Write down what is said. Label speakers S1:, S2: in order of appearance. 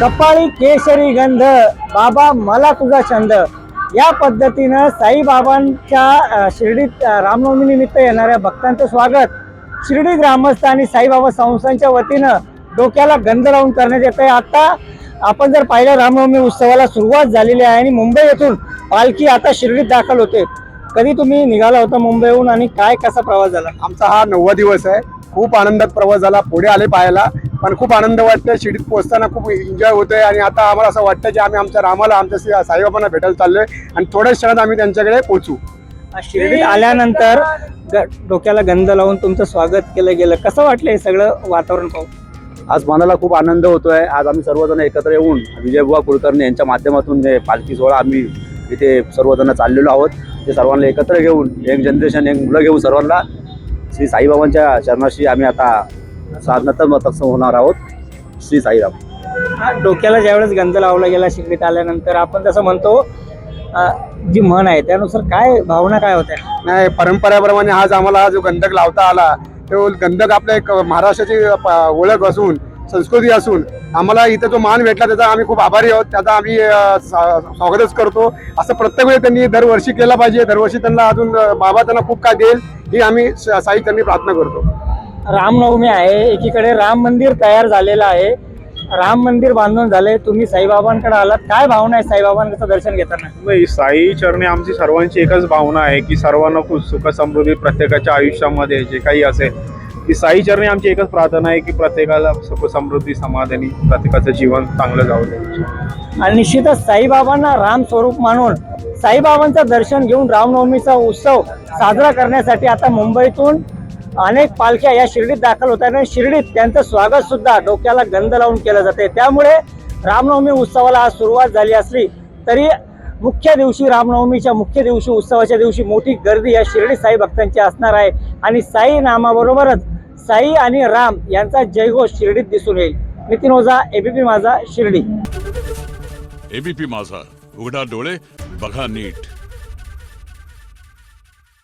S1: कपाळी केशरी गंध बाबा मला तुझा छंद. या पद्धतीनं साईबाबांच्या शिर्डीत रामनवमीनिमित्त येणाऱ्या भक्तांचं स्वागत. शिर्डी ग्रामस्थ आणि साईबाबा संस्थांच्या वतीनं डोक्याला गंध लावून करण्यात येत आहे. आता आपण जर पाहिलं रामनवमी उत्सवाला सुरुवात झालेली आहे आणि मुंबई येथून पालखी आता शिर्डीत दाखल होते. कधी तुम्ही निघाला होता मुंबईहून आणि काय कसा प्रवास झाला?
S2: आमचा हा नववा दिवस आहे. खूप आनंदात प्रवास झाला. पुढे आले पाहायला. पण खूप आनंद वाटतोय. शिर्डीत पोहोचताना खूप एन्जॉय होतोय. आणि आता आम्हाला असं वाटतं की आम्ही आमच्या रामाला आमच्या श्री साईबाबांना भेटायला चाललोय. आणि थोड्याच क्षणात आम्ही त्यांच्याकडे पोहोचू.
S1: शिर्डीत आल्यानंतर ग- डोक्याला गंध लावून तुमचं स्वागत केलं गेलं. कसं वाटलं हे सगळं वातावरण पाहून?
S3: आज मनाला खूप आनंद होतोय. आज आम्ही सर्वजण एकत्र येऊन विजयबुवा कुलकर्णी यांच्या माध्यमातून हे पालखी सोहळा आम्ही इथे सर्वजण चाललेलो आहोत. ते सर्वांना एकत्र घेऊन यंग जनरेशन यंग मुलं घेऊन सर्वांना श्री साईबाबांच्या चरणाशी आम्ही आता साधनतमत होणार आहोत श्री साईराम.
S1: हा, डोक्याला ज्यावेळेस गंध लावला गेला शिर्डीत आल्यानंतर आपण तसं म्हणतो अ, जी म्हण आहे त्यानुसार काय भावना काय होत्या?
S2: नाही परंपरेप्रमाणे आज आम्हाला जो गंधक लावता आला तो गंधक आपल्या एक महाराष्ट्राची प- ओळख असून संस्कृती असून आम्हाला इथं जो मान भेटला त्याचा आम्ही खूप आभारी आहोत. त्याचा आम्ही अं, सा- स्वागतच करतो. असं प्रत्येक वेळी त्यांनी दरवर्षी केलं पाहिजे. दरवर्षी त्यांना अजून अं, बाबा त्यांना खूप काय देईल ही आम्ही स- साई त्यांनी प्रार्थना करतो.
S1: रामनवमी आहे. एकीकडे राम मंदिर तयार झालेलं आहे. राम मंदिर बांधून झाले. तुम्ही साईबाबांकडे आलात. काय भावना आहे साईबाबांचं दर्शन घेताना?
S4: नाही साई चरणी आमची सर्वांची एकच भावना आहे की सर्वांना खूप सुख समृद्धी प्रत्येकाच्या आयुष्यामध्ये जे काही असेल की साई चरणी आमची एकच प्रार्थना आहे की प्रत्येकाला सुख समृद्धी समाधानी प्रत्येकाचं जीवन चांगलं जाऊ दे
S1: आणि निश्चितच साईबाबांना राम स्वरूप मानून साईबाबांचं दर्शन घेऊन रामनवमीचा उत्सव साजरा करण्यासाठी आता मुंबईतून अनेक पालख्या या शिर्डीत दाखल होत आहेत आणि शिर्डीत त्यांचं स्वागत सुद्धा डोक्याला गंध लावून केलं जाते. त्यामुळे रामनवमी उत्सवाला आज सुरुवात झाली असली तरी मुख्य दिवशी रामनवमीच्या मुख्य दिवशी उत्सवाच्या दिवशी मोठी गर्दी या शिर्डी साई भक्तांची असणार आहे. आणि साई नामाबरोबरच साई आणि राम यांचा जयघोष शिर्डीत दिसून येईल. नितीन ओझा एबीपी माझा शिर्डी.
S5: एबीपी माझा. उघडा डोळे बघा नीट.